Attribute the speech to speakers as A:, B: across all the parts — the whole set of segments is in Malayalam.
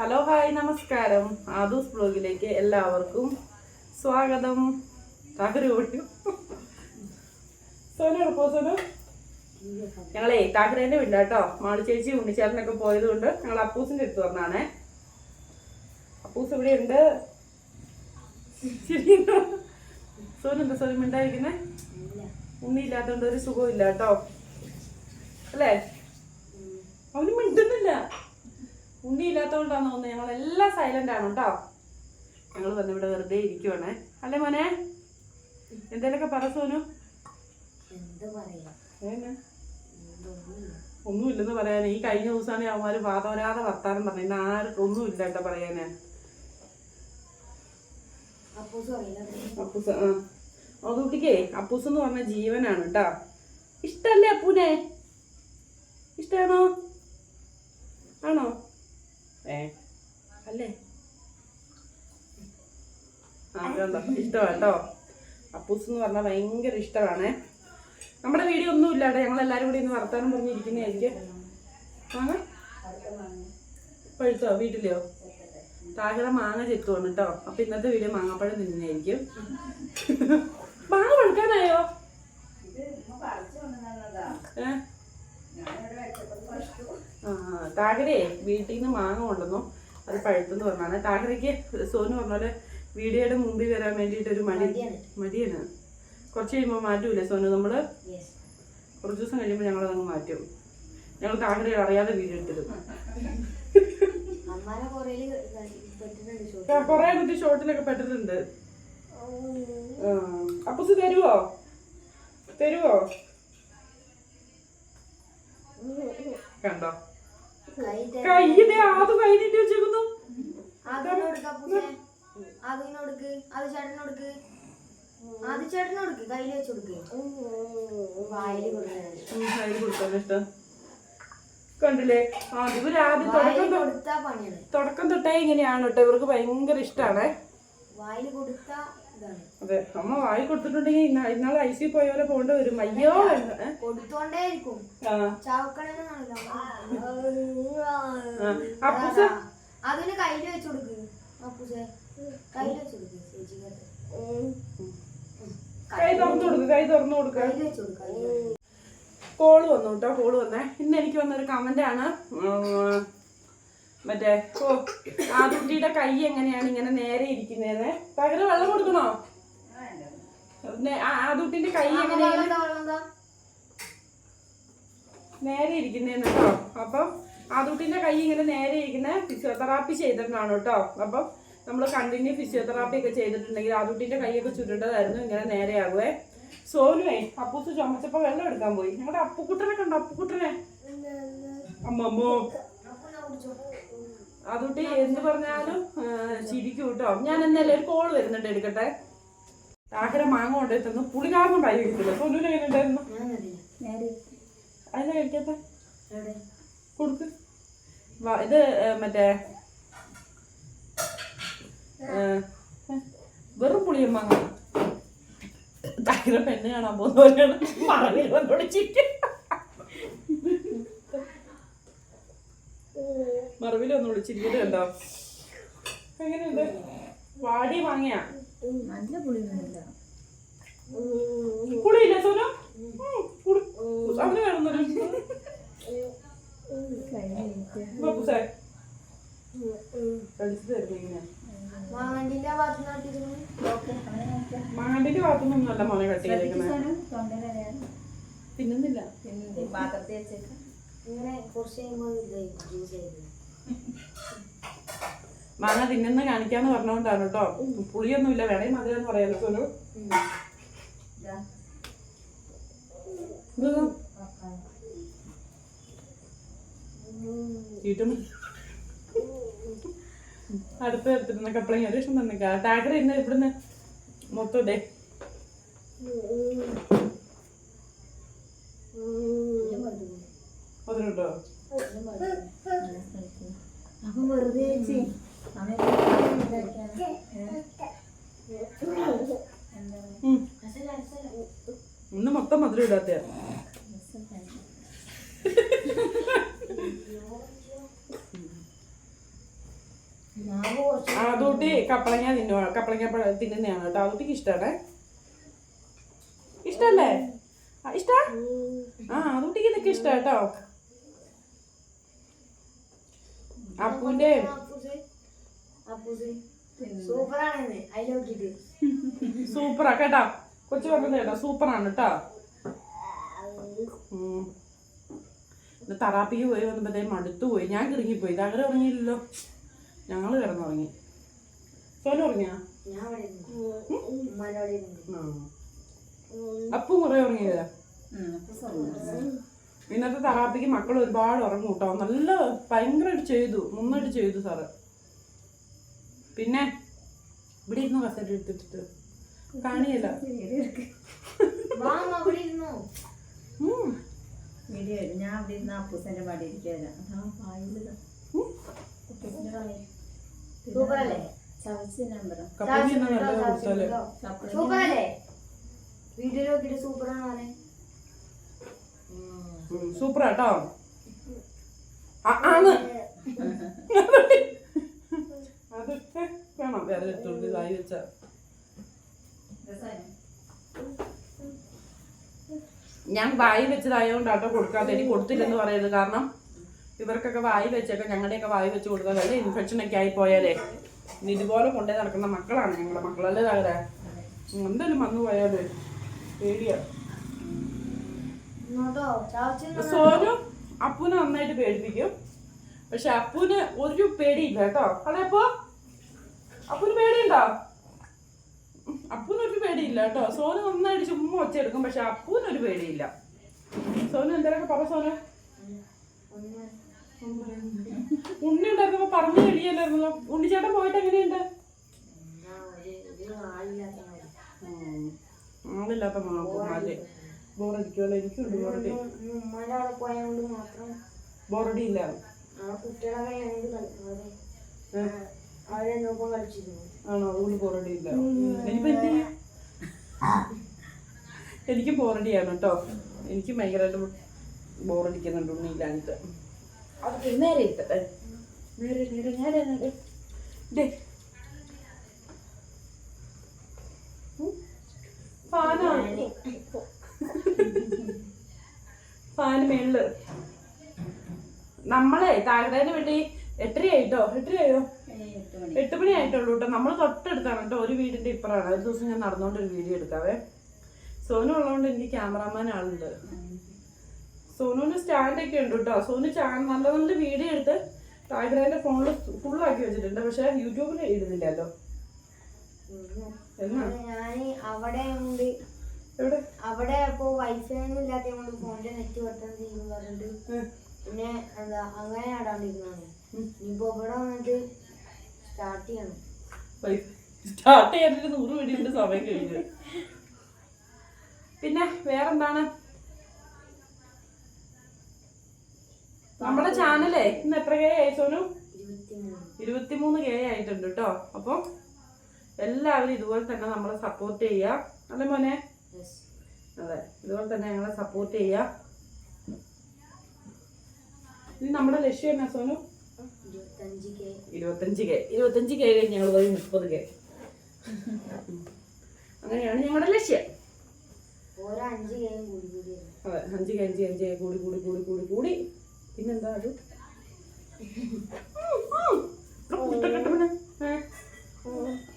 A: ഹലോ ഹായ് നമസ്കാരം. ആദൂസ് ബ്ലോഗിലേക്ക് എല്ലാവർക്കും സ്വാഗതം. താഹരി സോനോട് പോ സോനോ. ഞങ്ങളേ വീട്ടില കേട്ടോ. മാളി ചേച്ചി ഉണ്ണിച്ചേട്ടനൊക്കെ പോയത് കൊണ്ട് ഞങ്ങൾ അപ്പൂസിന്റെ അടുത്ത് വന്നാണേ. അപ്പൂസ് ഇവിടെ ഉണ്ട് സോനുണ്ട് സോനു മിണ്ടായിരിക്കുന്നേ ഉണ്ണി ഇല്ലാത്തോണ്ട് ഒരു സുഖമില്ല കേട്ടോ. അല്ലേ? അവന് മിണ്ടുന്നില്ല. ഉണ്ണി തോന്നുന്നു ഞങ്ങൾ സൈലന്റ് ആണ് കേട്ടോ ഞങ്ങൾ വന്ന് ഇവിടെ വെറുതെ ഇരിക്കുവാണേ. അല്ലെ മോനെ? എന്തേലൊക്കെ പറ സോനു. ഒന്നുമില്ലെന്ന് പറയാൻ ഈ കഴിഞ്ഞ ദിവസമാണ് അവന്മാര് വാദവരാതെ വർത്താനം പറഞ്ഞു ഇന്ന് ആർക്കും ഒന്നുമില്ല കേട്ടോ പറയാന്.
B: അപ്പൂസ്
A: ആ. അപ്പൂസ് എന്ന് പറഞ്ഞ ജീവനാണ് കേട്ടോ ഇഷ്ടല്ലേ അപ്പൂനെ? ഇഷ്ടാണോ ആണോ? ഏ? അല്ലേ? ഇഷ്ടമാണ് കേട്ടോ അപ്പൂസ് എന്ന് പറഞ്ഞാൽ ഭയങ്കര ഇഷ്ടമാണ്. നമ്മുടെ വീഡിയോ ഒന്നും ഇല്ലാടെ ഞങ്ങൾ എല്ലാവരും കൂടി ഇന്ന് വർത്താനം പറഞ്ഞിരിക്കുന്നതായിരിക്കും. മാങ്ങ പഴുത്തോ? വീട്ടിലെയോ? താഴെ മാങ്ങ ചെത്തുവാണ് കേട്ടോ. അപ്പൊ ഇന്നത്തെ വീഡിയോ മാങ്ങാപ്പഴം തിന്നായിരിക്കും മാങ്ങ പഴുക്കാനായോ? ഏ? ആ താഹിരേ വീട്ടിൽ നിന്ന് മാങ്ങ കൊണ്ടുവന്നു. അത് പഴുത്തെന്ന് പറഞ്ഞാണ് താഹരയ്ക്ക് സോനു പറഞ്ഞ പോലെ വീഡിയോയുടെ മുമ്പിൽ വരാൻ വേണ്ടിയിട്ട് ഒരു മടി
B: മടിയാണ്.
A: കുറച്ച് കഴിയുമ്പോൾ മാറ്റൂലേ സോനു നമ്മൾ?
B: യെസ്
A: കുറച്ച് ദിവസം കഴിയുമ്പോൾ ഞങ്ങൾ അതങ്ങ് മാറ്റും. ഞങ്ങൾ താഹിരയെ അറിയാതെ വീഡിയോ
B: എടുത്തിരുന്നു
A: കൊറേ കുട്ടി ഷോട്ടിലൊക്കെ പെട്ടിട്ടുണ്ട്. അപ്പൊ തരുവോ? തരുവോ? കണ്ടോ?
B: കൈ
A: കയ്യിന്റെ ആദ്യം കൈ നീട്ടി വെച്ചേക്കുന്നു
B: അത് അത് കയ്യിൽ വെച്ച് കൊടുക്ക്.
A: കൊടുക്കാൻ കണ്ടില്ലേ? ആ ഇവർ ആദ്യം തുടക്കം തൊട്ടേ ഇങ്ങനെയാണ് കേട്ടോ. ഇവർക്ക് ഭയങ്കര ഇഷ്ടമാണ്
B: വായിൽ കൊടുത്താ
A: അതെ അമ്മ വായി കൊടുത്തിട്ടുണ്ടെങ്കിൽ ഇന്നാൾ ഇന്നാളെ ഐ സി പോയ പോലെ പോകേണ്ടി വരും. അയ്യോ? ആ ആ. അപ്പൂസ്.
B: അതിന് കയ്യിൽ വെച്ചു കൊടുക്ക്. അപ്പൂസെ കയ്യിൽ വെച്ച് കൊടുക്ക് ചേച്ചിക്കകത്ത്
A: കൈ തുറന്നു കൊടുക്ക് കൈ തുറന്നു കൊടുക്ക. കോൾ വന്നു കേട്ടോ കോൾ വന്നേ. ഇന്ന് എനിക്ക് വന്നൊരു കമന്റ് ആണ്. മറ്റേ ഓ കുട്ടിയുടെ കൈ എങ്ങനെയാണ് ഇങ്ങനെ നേരെ ഇരിക്കുന്നത് പകരം വെള്ളം കൊടുക്കണോ? ആ- ആദുട്ടിന്റെ കൈ എങ്ങനെയാണ്. നേരെ ഇരിക്കുന്നേന്ന് കേട്ടോ. അപ്പം ആദുട്ടിന്റെ കൈ ഇങ്ങനെ നേരെ ഇരിക്കുന്ന ഫിസിയോതെറാപ്പി ചെയ്തിട്ടാണ് കേട്ടോ. അപ്പം നമ്മൾ കണ്ടിന്യൂ ഫിസിയോതെറാപ്പി ഒക്കെ ചെയ്തിട്ടുണ്ടെങ്കിൽ ആദുട്ടിന്റെ കൈയൊക്കെ ചുരുണ്ടതായിരുന്നു ഇങ്ങനെ നേരെയാകുവേ സോനുവേ അപ്പൂസ് ചുമച്ചപ്പോ വെള്ളം എടുക്കാൻ പോയി. ഞങ്ങളുടെ അപ്പുക്കുട്ടനെ കണ്ടോ? അപ്പുക്കുട്ടനെ? അമ്മമ്മോ. അതുട്ടി എന്ത് പറഞ്ഞാലും ചിരിക്കും കേട്ടോ. ഞാൻ എന്നാലും ഒരു കോൾ വരുന്നുണ്ട് എടുക്കട്ടെ. ആഹര മാങ്ങ കൊണ്ടുപോയി തന്നു. പുളി കാരണം വായി കിട്ടില്ല
B: ഞാൻ കണ്ടില്ല.
A: അതിനെ
B: കഴിക്കാത്ത?
A: കൊടുക്ക്. ഇത് മറ്റേ വെറും പുളിയും മാങ്ങ. താഹിറ പെണ്ണ് കാണാൻ പോകുന്ന പോലെയാണ്. വന്നോട് ചിരിക്കും. മറവിൽ ഒന്ന് വിളിച്ചിരിക്കട്ടെ എങ്ങനെയുണ്ട്? വാടി മാങ്ങയാ?
B: നല്ല പുളിയൊന്നുമില്ല.
A: പുളിയില്ല സോനു? അവന് വേണമെന്നൊരു
B: മാങ്ങാണ്ടിന്റെ
A: ഭാഗത്തുനിന്നല്ല മോനെ തിന്നുന്നില്ല. പാത്രത്തിൽ വെച്ചേക്കാം.
B: ഇങ്ങനെ കുറച്ച് കഴിയുമ്പോൾ ജ്യൂസ് ആയിരുന്നു
A: മാങ്ങ തിന്നുന്ന കാണിക്കാന്ന് പറഞ്ഞോണ്ടാണ് കേട്ടോ. പുളിയൊന്നുമില്ല. വേണേ മധുരം എന്ന് പറയാലോ. സോനു. അടുത്ത തരത്തിരുന്ന കപ്പളങ്ങ ഒരു ഇഷ്ടം തന്നെ ടാഗർ ഇന്ന് ഇവിടുന്ന് മൊത്തം ഇതേ. അതിനുണ്ടോ
B: അപ്പൊ വെറുതെ.
A: ഇന്ന് മൊത്തം മധുരം ഇടാത്ത ആദൂട്ടി കപ്പളങ്ങ തിന്നു? കപ്പളങ്ങ തിന്നുന്നതാണ് കേട്ടോ? ആദൂട്ടിക്ക് ഇഷ്ടമാണ് ഇഷ്ടല്ലേ? ഇഷ്ടാ? ആ ആദൂട്ടിക്ക് ഇതൊക്കെ ഇഷ്ടം കേട്ടോ.
B: അപ്പൂസ് സൂപ്പറാണെന്ന്. അതിൽ
A: സൂപ്പറാ. കേട്ടോ കൊച്ചു പറഞ്ഞത് കേട്ടോ. സൂപ്പറാണ് കേട്ടോ. തറാപ്പിക്ക് പോയി വന്നപ്പോഴത്തേ മടുത്തു പോയി. ഞാൻ കിറങ്ങിപ്പോയി. ഇതങ്ങനെ ഉറങ്ങിയില്ലല്ലോ. ഞങ്ങൾ കിടന്നുറങ്ങി. സോന ഉറങ്ങിയാ. അപ്പു കുറെ ഉറങ്ങിയത്? ഇന്നത്തെ തറാപ്പിക്ക് മക്കൾ ഒരുപാട് ഉറങ്ങും കേട്ടോ. നല്ല ഭയങ്കരമായിട്ട് ചെയ്തു. നന്നായിട്ട് ചെയ്തു സാറ്. പിന്നെ ഇവിടെ ഇരുന്നു കസേര എടുത്തിട്ട് കാണിയല്ല.
C: ഞാൻ അവിടെ ഇരുന്ന് അപ്പൂസന്റെ പാടി ഇരിക്കുകയല്ല
B: സൂപ്പറാണ്
C: സൂപ്പറാട്ടോ നമ്പറോ
A: കപ്പയ്ക്ക് എന്നാ നല്ലത് കൊടുത്താൽ
B: സൂപ്പറല്ലേ വീഡിയോ നോക്കിയിട്ട് സൂപ്പറാണ് പറഞ്ഞേ
A: സൂപ്പർ കേട്ടോ ആണ് അതൊക്കെ വേണം വേറെ എടുത്തോണ്ട് ഇതായി വെച്ച. ഞാൻ വായി വെച്ചതായതുകൊണ്ടാട്ടോ കൊടുക്കാതെ ഇനി കൊടുത്തില്ലെന്ന് പറയുന്നത് കാരണം ഇവർക്കൊക്കെ വായി വെച്ചൊക്കെ ഞങ്ങളുടെയൊക്കെ വായി വെച്ച് കൊടുത്താൽ വല്ല ഇൻഫെക്ഷൻ ഒക്കെ ആയി പോയാലേ. ഇനി ഇതുപോലെ കൊണ്ടേ നടക്കുന്ന മക്കളാണ് ഞങ്ങളുടെ മക്കളല്ലേ താഴെ എന്തായാലും വന്നു പോയാലേ പേടിയാ. സോനു അപ്പൂനെ നന്നായിട്ട് പേടിപ്പിക്കും. പക്ഷെ അപ്പൂന് ഒരു പേടിയില്ല കേട്ടോ. അതെപ്പോ അപ്പുന് പേടിയുണ്ടോ? അപ്പുന് ഒരു പേടിയില്ല കേട്ടോ. സോനു നന്നായിട്ട് ചുമ്മാ ഒച്ചയെടുക്കും പക്ഷെ അപ്പൂനൊരു പേടിയില്ല. സോനു എന്തായാലും പറ സോനു. ഉണ്ണി ഉണ്ടായിരുന്നപ്പോ പറഞ്ഞു കഴിയല്ലായിരുന്നല്ലോ. ഉണ്ണിച്ചേട്ടൻ പോയിട്ട് എങ്ങനെയുണ്ട്?
B: ആളില്ലാത്ത മാതിരി.
A: ആളില്ലാത്ത മാൽ ബോറടിക്കുമല്ലോ എനിക്കുണ്ട് ബോറടി.
B: ബോറടിയില്ല.
A: ആണോ? അതുകൊണ്ട് ബോറടി ഇല്ല ഇനിയിപ്പോ എന്ത് ചെയ്യും? എനിക്ക് ബോറടിയാണ് കേട്ടോ എനിക്ക് ഭയങ്കരമായിട്ട് ബോറടിക്കുന്നുണ്ട് ഉണ്ണിയില്ലാണ്ട് നേരെ ഇട്ടേ. നേരെ നേരെ നേരെ നേരെ. ദേ. ഉം. ഫാനാണ് ഫാന് മേളിൽ. നമ്മളെ താഴെ വേണ്ടി എട്ടരയായിട്ടോ എട്ടരയായോ?
C: എട്ട് മണി
A: ആയിട്ടുള്ളൂ കേട്ടോ നമ്മൾ തൊട്ടടുത്താണ് കേട്ടോ ഒരു വീടിന്റെ ഇപ്പറാണ് ഒരു ദിവസം ഞാൻ നടന്നുകൊണ്ട് ഒരു വീഡിയോ എടുക്കാവേ. സോനു ഉള്ളതുകൊണ്ട് എനിക്ക് ക്യാമറാമാൻ ആളുണ്ട്. സോനുവിന് സ്റ്റാൻഡ് ഒക്കെ ഉണ്ട് കേട്ടോ സോനു ചാൻ നല്ല നല്ല വീഡിയോ എടുത്ത് താഴ്ഗ്രഹന്റെ ഫോണിൽ ഫുള്ളാക്കി വെച്ചിട്ടുണ്ട്. പക്ഷെ യൂട്യൂബിൽ ഇടുന്നില്ലല്ലോ.
B: ഞാൻ അവിടെ ഉണ്ട്. അവിടെ ഇപ്പൊ വൈഫൈ ഒന്നും ഇല്ലാത്ത കൊണ്ട് ഫോണിന്റെ നെറ്റ് വെട്ടാൻ പറഞ്ഞിട്ട്. പിന്നെ എന്താ അങ്ങനെ ആടാണ്ടിരുന്നാണ്. ഇനിയിപ്പോ ഇവിടെ വന്നിട്ട് സ്റ്റാർട്ട് ചെയ്യണം.
A: സ്റ്റാർട്ട് ചെയ്യാനൊരു നൂറ് വീടിന്റെ സമയം കഴിഞ്ഞു. പിന്നെ വേറെന്താണ്? നമ്മുടെ ചാനലേ ഇന്ന് എത്ര കെ ആയി സോനു?
B: ഇരുപത്തിമൂന്ന്.
A: കെ ആയിട്ടുണ്ട് കേട്ടോ അപ്പം എല്ലാവരും ഇതുപോലെ തന്നെ നമ്മളെ സപ്പോർട്ട് ചെയ്യുക അല്ലെ മോനെ? അതെ ഇതുപോലെ തന്നെ ഞങ്ങളെ സപ്പോർട്ട് ചെയ്യുക ഇനി നമ്മുടെ ലക്ഷ്യം എന്നാ സോനു?
B: ഇരുപത്തഞ്ച് കെ.
A: ഇരുപത്തഞ്ച് കെ. കെ കഴിഞ്ഞ് ഞങ്ങൾ പോയി മുപ്പത് കെ. അങ്ങനെയാണ് ഞങ്ങളുടെ ലക്ഷ്യം.
B: ഓരോ അഞ്ച് കെയും കൂടി കൂടി
A: അതെ അഞ്ച് കെ അഞ്ച് അഞ്ച് കെ കൂടി കൂടി കൂടി കൂടി കൂടി. പിന്നെന്താ അത്?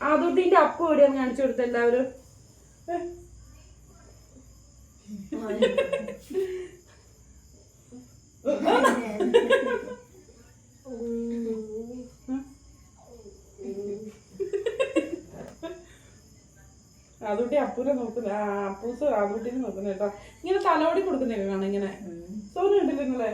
A: ആദൂട്ടിന്റെ അപ്പം എവിടെയാന്ന് കാണിച്ചു കൊടുത്ത എല്ലാവരും? ആദൂട്ടി അപ്പൂനെ നോക്കുന്ന അപ്പൂസ് ആദൂട്ടിനെ നോക്കുന്ന കേട്ടോ. ഇങ്ങനെ തലോടി കൊടുക്കുന്നൊക്കെ കാണാം ഇങ്ങനെ? സോന കണ്ടില്ല നിങ്ങളെ.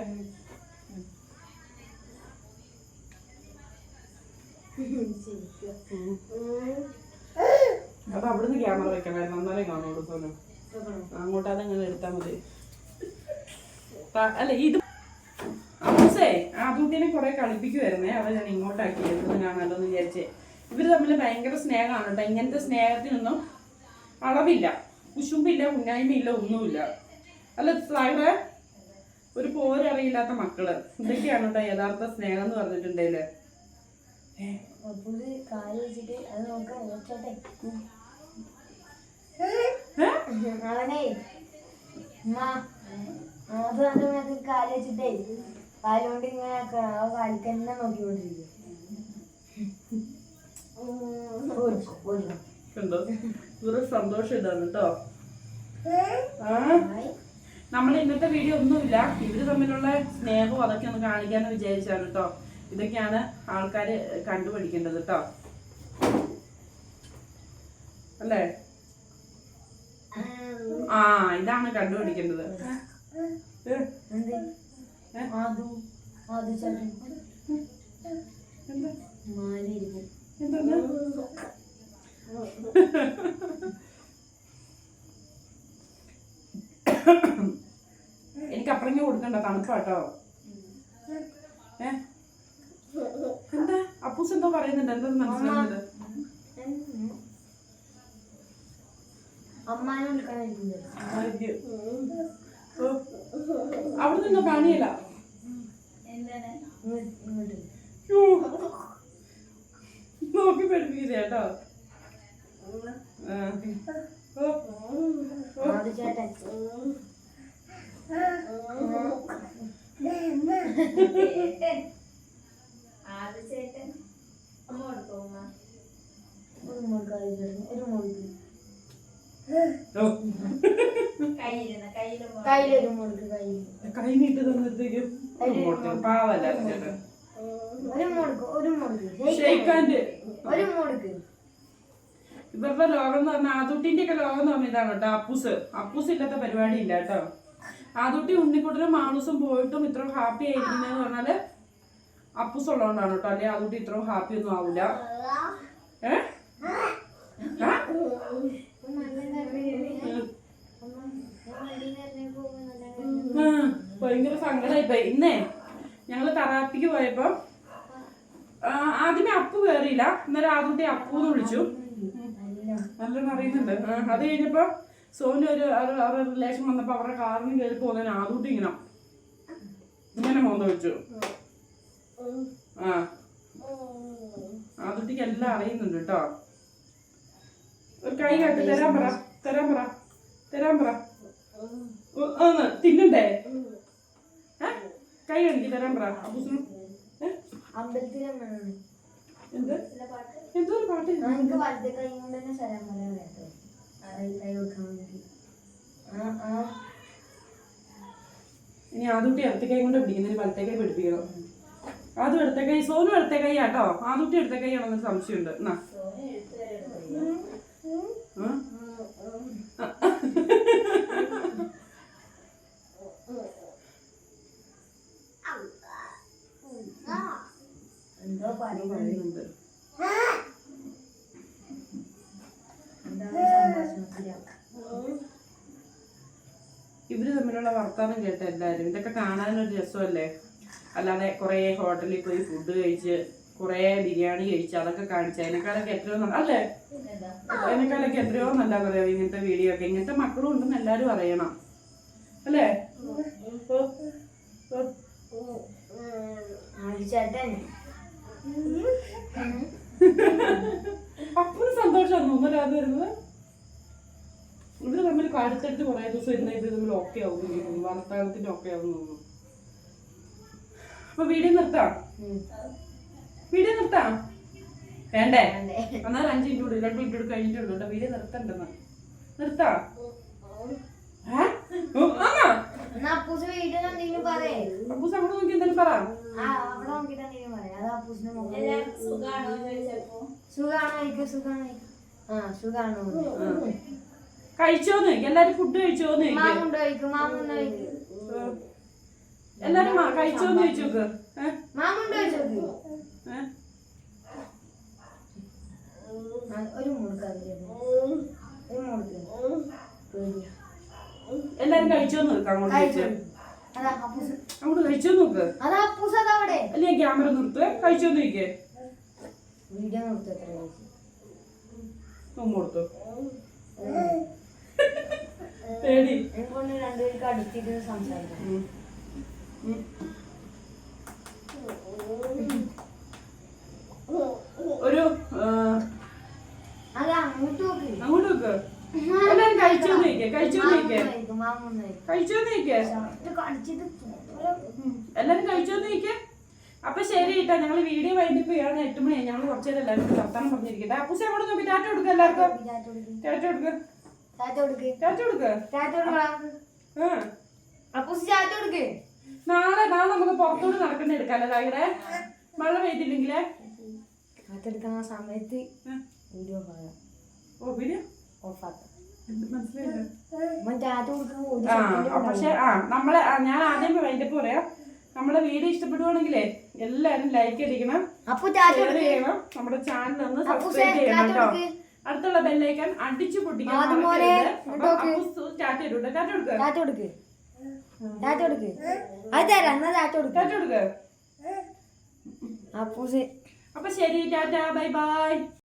A: അപ്പൊ അവിടുന്ന് ക്യാമറ വെക്കണമായിരുന്നു. അന്നാലേ കാണുള്ളൂ സോനു. അങ്ങോട്ട് അതങ്ങനെ എടുത്താൽ മതി. അല്ല ഇത് അപ്പൂസേ ആദൂട്ടിനെ കുറെ കളിപ്പിക്കുമായിരുന്നേ അവ ഞാൻ ഇങ്ങോട്ടാക്കി എടുക്കുന്നതിനാണല്ലോ എന്ന് വിചാരിച്ചേ. ഇവർ തമ്മിൽ ഭയങ്കര സ്നേഹമാണ് കേട്ടോ. ഇങ്ങനത്തെ സ്നേഹത്തിനൊന്നും അളവില്ല. കുശുമ്പില്ല കുഞ്ഞായ്മയില്ല ഒന്നുമില്ല. അല്ല സായിറെ ഒരു പോരറിയില്ലാത്ത മക്കൾ ഇതൊക്കെയാണ് കേട്ടോ യഥാർത്ഥ സ്നേഹം എന്ന് പറഞ്ഞിട്ടുണ്ടെങ്കിൽ?
B: അവനെ കാൽ വെച്ചിട്ടേ കാലുകൊണ്ട് ഇങ്ങനെ നോക്കിക്കൊണ്ടിരിക്കും.
A: ഇവരുടെ സന്തോഷം ഇതാണ് കേട്ടോ നമ്മൾ ഇന്നത്തെ വീഡിയോ ഒന്നുമില്ല. ഇവർ തമ്മിലുള്ള സ്നേഹവും അതൊക്കെ ഒന്ന് കാണിക്കാന്ന് വിചാരിച്ചാണ് കേട്ടോ ഇതൊക്കെയാണ് ആൾക്കാര് കണ്ടുപിടിക്കേണ്ടത് കേട്ടോ അല്ലേ? ആ. ഇതാണ് കണ്ടുപിടിക്കേണ്ടത്.
B: എന്ത്?
A: എനിക്ക് അപ്പറങ്ങി കൊടുക്കണ്ട തണുപ്പാട്ടോ ഏ? എന്താ? അപ്പൂസ് എന്തോ പറയുന്നുണ്ട്. എന്താ മനസ്സിലാവുന്നത്. അവിടെ നിന്നോ യ്യോ. നോക്കി പഠിപ്പിക്കില്ല കേട്ടോ?
B: കയ്യിലൊരു മോൾക്ക് കയ്യിൽ
A: കൈ നീട്ടി തന്നത്തേക്കും പാവല്ല ചേട്ടൻ
B: ഒരു മോൾക്ക്. ഒരു
A: ഷെയ്ക്കാൻഡ്
B: ഒരു മോൾക്ക്.
A: ഇവരുടെ ലോകം എന്ന് പറഞ്ഞാൽ ആദുട്ടിന്റെ ഒക്കെ ലോകം എന്ന് പറഞ്ഞാൽ ഇതാണ് കേട്ടോ അപ്പൂസ്. അപ്പൂസ് ഇല്ലാത്ത പരിപാടി ഇല്ല കേട്ടോ. ആദുട്ടി ഉണ്ണിക്കുട്ടനും മാണൂസും പോയിട്ടും ഇത്ര ഹാപ്പി ആയിരിക്കുന്നതെന്ന് പറഞ്ഞാൽ അപ്പൂസ് ഉള്ളതുകൊണ്ടാണ് കേട്ടോ. അല്ലെ ആദുട്ടി ഇത്രയും ഹാപ്പി ഒന്നും ആവൂല. ഏ? ആ? ആ, ഭയങ്കര സങ്കടമായിപ്പോയി ഇന്നേ ഞങ്ങൾ തെറാപ്പിക്ക് പോയപ്പോ ആദ്യമേ അപ്പു കയറിയില്ല അന്നേരം ആദ്യത്തെ അപ്പു എന്ന് വിളിച്ചു. നല്ലോണം അറിയുന്നുണ്ട്. അത് കഴിഞ്ഞപ്പോ സോനു ഒരു അവരുടെ റിലേഷൻ വന്നപ്പോ അവരുടെ കാറിന് കയറി പോകുന്നതിന് ആദ്യമായിട്ട് ഇങ്ങനെ ഇങ്ങനെ മോന്ത വെച്ചു ആ. ആദ്യത്തേക്ക് എല്ലാം അറിയുന്നുണ്ട് കേട്ടോ. ഒരു കൈ കാട്ടി തരാൻ പറ തരാൻ പറ തരാൻ പറ. ഓ, ആന്ന് തിന്നണ്ടേ? കൈ കാണിക്ക് തരാൻ പറ?
B: അമ്പലത്തിലെ
A: എന്ത് എന്തോ ഒരു പാട്ട്
B: ആ, എനിക്ക് വലത്തെ കൈ കൊണ്ട് തന്നെ കൈ കൈ കൊടുക്കാൻ വേണ്ടി ആ ആ.
A: ഇനി ആദ്യത്തെ ഇടത്തേക്കൈ കൊണ്ട് പിടിക്കുന്നതിന് കൈ പഠിപ്പിക്കണം ആദ്യം ഇടത്തേക്കൈ സോനു ഇടത്തേക്കൈ ആട്ടോ ആദ്യത്തെ ഇടത്തേക്കൈ ആണെന്നൊരു സംശയമുണ്ട് എന്നാ?
B: എന്തോ പറയും
A: പറയുന്നുണ്ട്. തമ്മിലുള്ള വർത്താനം കേട്ട എല്ലാരും. ഇതൊക്കെ കാണാനൊരു രസമല്ലേ? അല്ലാതെ കുറേ ഹോട്ടലിൽ പോയി ഫുഡ് കഴിച്ച് കുറേ ബിരിയാണി കഴിച്ച് അതൊക്കെ കാണിച്ച് അതിനേക്കാളൊക്കെ എത്രയോ നല്ല അല്ലേ? അതിനേക്കാളൊക്കെ എത്രയോ നല്ല പറയാം ഇങ്ങനത്തെ വീഡിയോ ഒക്കെ. ഇങ്ങനത്തെ മക്കളും ഉണ്ടെന്ന് എല്ലാവരും അറിയണം. അല്ലേ? അപ്പനും സന്തോഷമാണ് അത് വരുന്നത്? ഇവർ തമ്മിൽ അടുത്തടുത്ത് കുറെ ദിവസം ഇരുന്ന ഇത് തമ്മിൽ ഓക്കെ ആവും വർത്തമാനത്തിന് ഓക്കെ ആവും തോന്നുന്നു. അപ്പൊ വീഡിയോ നിർത്താം. വീഡിയോ നിർത്താം. വേണ്ടേ? എന്നാൽ അഞ്ച് മിനിറ്റ് കൂടി രണ്ട് മിനിറ്റ് കൂടി കഴിഞ്ഞിട്ടുണ്ട് കേട്ടോ. വീഡിയോ നിർത്തണ്ടെന്ന്. നിർത്താം?
B: അപ്പൂസ്
A: നോക്കി പറ.
B: ആ അവിടെ പറയാം. അത് സുഖാണോ സുഖാണോ ആ സുഖാണോ
A: ആ. കഴിച്ചോന്ന് ചോദിക്ക്. എല്ലാരും ഫുഡ് കഴിച്ചോന്ന് ചോദിക്ക്. എല്ലാരും കഴിച്ചോന്ന് ചോദിച്ചു നോക്ക് ഏ?
B: മാമുണ്ട് ഒരു മുടുക്ക് അതിൽ ഒരു മുടുക്ക്
A: എല്ലാരും കഴിച്ചോന്ന് നോക്കാം അങ്ങോട്ട്
B: കഴിച്ചു
A: അങ്ങോട്ട് കഴിച്ചോന്ന് നോക്ക്. അല്ലേ ക്യാമറ നിർത്ത്. കഴിച്ചോന്ന് ചോദിക്കേ.
B: വീഡിയോ നിർത്തി കഴിച്ചു?
A: കൊടുത്തു. പേടി.
B: എന്തുകൊണ്ട് രണ്ടുപേർക്ക് ഒരു
A: അങ്ങോട്ട് വെക്ക് എല്ലാം അപ്പൊ ശരി കേട്ടോ ഞങ്ങൾ വീഡിയോ വൈകിട്ട് ചെയ്യണം എട്ട് മണിയായി. ഞങ്ങൾ കുറച്ചേരം എല്ലാവർക്കും വർത്തമാനം പറഞ്ഞിരിക്കട്ടെ. അപ്പൂസ് അങ്ങോട്ട് നോക്കി ടാറ്റ കൊടുക്കുക എല്ലാവർക്കും. ടാറ്റ കൊടുക്കുക നാളെ നാളെ നമുക്ക് പുറത്തോട്ട് നടക്കണ്ട എടുക്കാല്ലേ ഇവിടെ? മഴ പെയ്തില്ലെങ്കിലേ
B: കാത്തെടുക്കുന്ന സമയത്ത് വീഡിയോ പറയാം
A: ഓ വീഡിയോ?
B: ഓഫാക്കാം
A: ആ പക്ഷെ നമ്മളെ ഞാൻ ആദ്യം വൈകിട്ട് പറയാം നമ്മളെ വീഡിയോ ഇഷ്ടപ്പെടുവാണെങ്കിലേ എല്ലാരും ലൈക്ക് അടിക്കണം ചെയ്യണം. നമ്മുടെ ചാനൽ ഒന്ന് സബ്സ്ക്രൈബ് ചെയ്യണം കേട്ടോ. അടുത്തുള്ള ബെല്ലൈക്കൺ അടിച്ചു പൊട്ടിക്കാൻ ടാറ്റ ടാറ്റ കൊടുക്കുക
B: അത് തരാം എന്നാ
A: ടാറ്റ കൊടുക്കുക
B: അപ്പൂസ്.
A: അപ്പൊ ശരി ടാറ്റ. Bye bye.